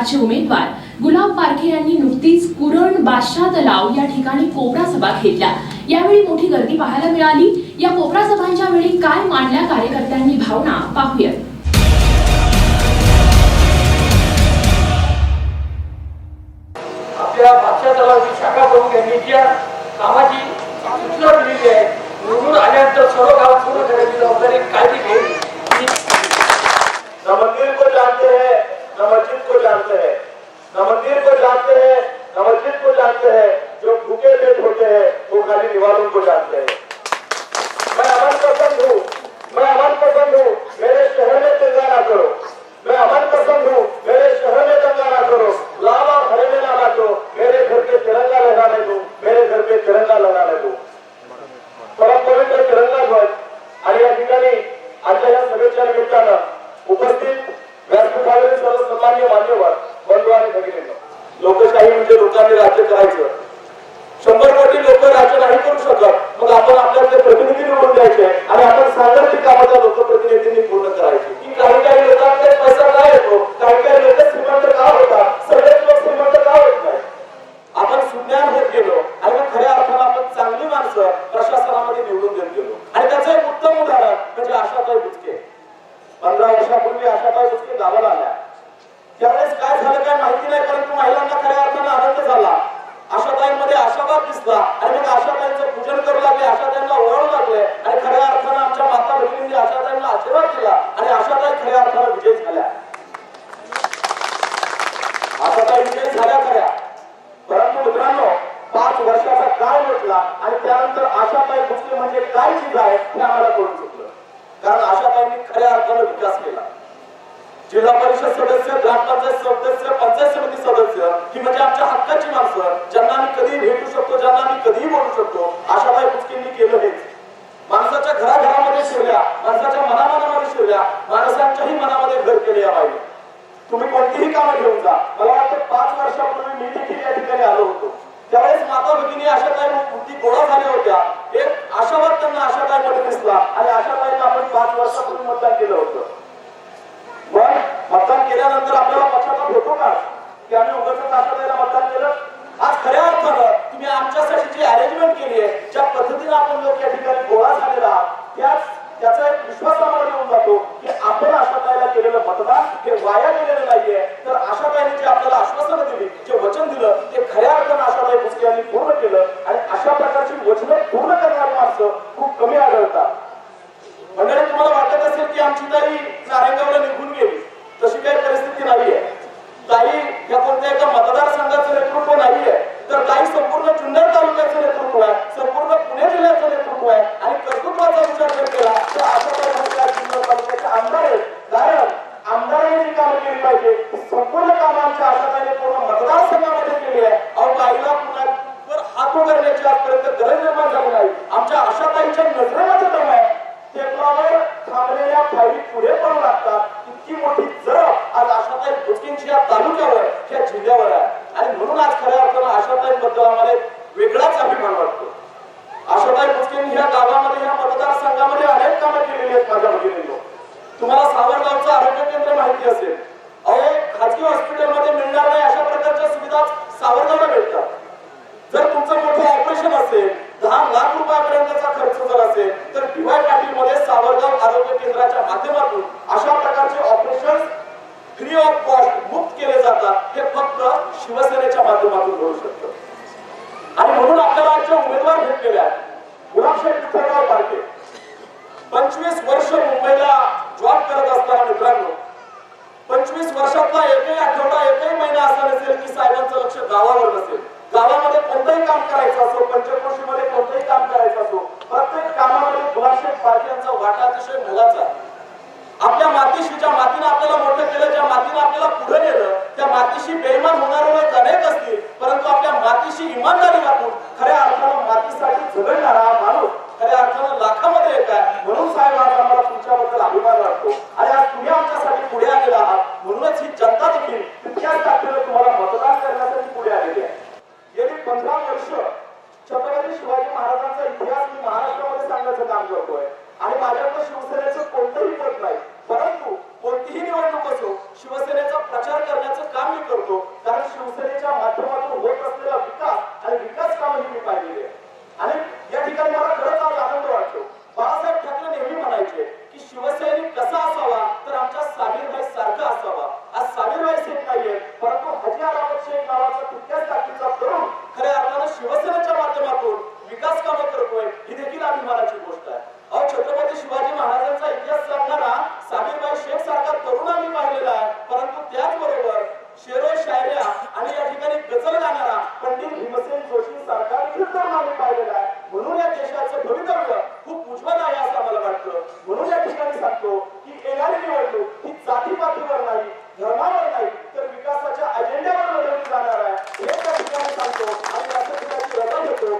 गटाचे उमेदवार. गुलाब पारखे यांनी नुकतीच कुरण बादशाह तलाव या ठिकाणी कोपरा सभा घेतल्या. यावेळी मोठी गर्दी पाहायला मिळाली. या कोपरा सभांच्या वेळी काय मांडल्या कार्यकर्त्यांनी भावना? पाहूयात आपल्या भाषा तलावाची शाखा प्रमुख यांनी ज्या कामाची सूचना दिलेली आहे. निवडून आल्यानंतर सर्व गाव पूर्ण करण्याची जबाबदारी काळजी घेईल. को जानते हैं न मस्जिद को जानते हैं। न मंदिर को जानते हैं न मस्जिद को जानते हैं। जो भूखे पेट होते हैं वो खाली दीवारों को जानते हैं। मैं अमन पसंद हूँ। मैं अमन पसंद हूँ। मेरे शहर में दंगा ना करो। मैं अमन पसंद हूँ। मेरे शहर में दंगा ना करो। लावा भरे में ना दो मेरे घर पे तिरंगा लगाने दो। मेरे घर पे तिरंगा लगाने दो। परम पवित्र तिरंगा ध्वज। आणि या ठिकाणी आजच्या या सभेच्या निमित्तानं उपस्थित सन्मान्य मान्यवर बंधू आणि भगिनींनो लोकशाही म्हणजे लोकांनी राज्य करायचं शंभर कोटी लोक राज्य नाही करू शकत मग आपण आपल्यातले प्रतिनिधी निवडून द्यायचे आणि आपण सांगत ती कामाच्या लोकप्रतिनिधींनी पूर्ण करायची की काही काही लोकांकडे पैसा का येतो काही काही लोक श्रीमंत का होतात सगळेच लोक श्रीमंत का होत नाही आपण सुज्ञान होत गेलो आणि मग खऱ्या अर्थानं आपण चांगली माणसं प्रशासनामध्ये निवडून देत गेलो आणि त्याचं एक उत्तम उदाहरण म्हणजे आशाताई बुचके पंधरा वर्षापूर्वी आशाताई बुचके गावाला आल्या त्यावेळेस काय झालं काय माहिती नाही परंतु महिलांना खऱ्या अर्थानं आनंद झाला आशाताईंमध्ये आशावाद दिसला आणि मग आशाताईंचं पूजन करू लागले आशाताईंना ओळखू लागले आणि खऱ्या अर्थानं आमच्या माता भगिनींनी आशाताईंना आशीर्वाद दिला आणि आशाताई खऱ्या अर्थानं विजय झाल्या आशाताई विजय झाल्या खऱ्या परंतु मित्रांनो पाच वर्षाचा काळ म्हटला आणि त्यानंतर आशाताई भोसले म्हणजे काय चीज आहे हे आम्हाला कळून चुकलं कारण आशाताईंनी खऱ्या अर्थानं विकास केला. जिल्हा परिषद सदस्य ग्रामपंचायत सदस्य पंचायत समिती सदस्य ही म्हणजे आमच्या हक्काची माणसं. ज्यांना आम्ही कधीही भेटू शकतो ज्यांना आम्ही कधीही बोलू शकतो आशाताई भुसकेंनी केलं हेच. माणसाच्या घराघरामध्ये शिरल्या माणसाच्या मनामनामध्ये शिरल्या माणसांच्याही मनामध्ये घर केले या बाईने. तुम्ही कोणतीही कामं घेऊन जा. मला वाटतं पाच वर्षापूर्वी मी देखील या ठिकाणी आलो होतो. त्यावेळेस माता भगिनी आशाताई मूर्ती गोळा झाल्या होत्या एक आशावाद त्यांना आशाताई मध्ये दिसला आणि आशाताईंना आपण पाच वर्षापूर्वी मतदान केलं होतं. मग मतदान केल्यानंतर आपल्याला पश्चाताप होतो का? की आम्ही उगाच आशाताईला मतदान केलं? आज खऱ्या अर्थानं तुम्ही आमच्यासाठी जी अरेंजमेंट केली आहे ज्या पद्धतीने आपण लोक या ठिकाणी गोळा झालेला त्याच त्याचा एक विश्वास आम्हाला येऊन जातो की आपण आशाताईला केलेलं मतदान हे वाया गेलेलं नाहीये तर आशाताईने जे आपल्याला आश्वासनं दिली जे वचन दिलं ते खऱ्या अर्थानं आशाताई भुसके यांनी पूर्ण केलं आणि अशा प्रकारची वचनं पूर्ण करणारी माणसं खूप कमी आढळतात मंडळी तुम्हाला वाटत असेल की आमची ताई नारायणगावला निघून गेली तशी काही परिस्थिती नाहीये ताई या कोणत्या एका मतदारसंघाचं नेतृत्व नाहीये तर ताई संपूर्ण जुन्नर तालुक्याचं नेतृत्व आहे संपूर्ण पुणे जिल्ह्याचं नेतृत्व आहे आणि कर्तृत्वाचा विचार जर केला तर अशा प्रकारच्या जुन्नर तालुक्याचे आमदार आहेत कारण आमदारांनी जी कामं केली पाहिजे ती संपूर्ण कामं आमच्या आशाताईने पूर्ण मतदारसंघामध्ये केली आहे अहो ताईला पुण्यावर हात करण्याची आजपर्यंत गरज निर्माण झाली नाही आमच्या आशाताईच्या नजरेमध्ये दम आहे टेबलावर थांबलेल्या फायली पुढे पडू लागतात इतकी मोठी जरब आज आशाताई भुसकेंची या तालुक्यावर या आहे आणि म्हणून आज खऱ्या अर्थानं आशाताईंबद्दल आम्हाला वेगळा माध्यमातून होऊ शकतं. आणि म्हणून आपल्याला आजचे उमेदवार भेटलेले आहेत. गुलाबशेठ विठ्ठलराव पारखे पंचवीस वर्ष मुंबईला जॉब करत असताना मित्रांनो पंचवीस वर्षातला एकही आठवडा एकही महिना असा नसेल की साहेबांचं लक्ष गावावर नसेल. गावामध्ये कोणतंही काम करायचं असो पंचक्रोशीमध्ये कोणतंही काम करायचं असो प्रत्येक कामामध्ये गुलाबशेठ पारखे यांचा वाटा अतिशय मोलाचा आपल्या मातीशी ज्या मातीनं आपल्याला मोठं केलं ज्या मातीनं आपल्याला पुढे नेलं त्या मातीशी बेईमान होणारे लोक अनेक असतील परंतु आपल्या मातीशी इमानदारी वाटून करतो. कारण शिवसेनेच्या माध्यमातून होत असलेला विकास आणि विकास कामं मी पाहिलेली आहे आणि या ठिकाणी मला खरंच आज आनंद वाटतो. बाळासाहेब ठाकरे नेहमी म्हणायचे की शिवसैनिक कसा असावा तर आमच्या साबीरबाई सारखा असावा. आज साबीरबाई शेख नाहीये परंतु हजी अलावत शेख नावाचा तितक्याच लागलं म्हणून या ठिकाणी सांगतो की येणारी निवडणूक ही जाती पातीवर नाही धर्मावर नाही तर विकासाच्या अजेंड्यावर बदलली जाणार आहे. हे त्या ठिकाणी सांगतो. आणि याच्या ठिकाणी रजा घेतो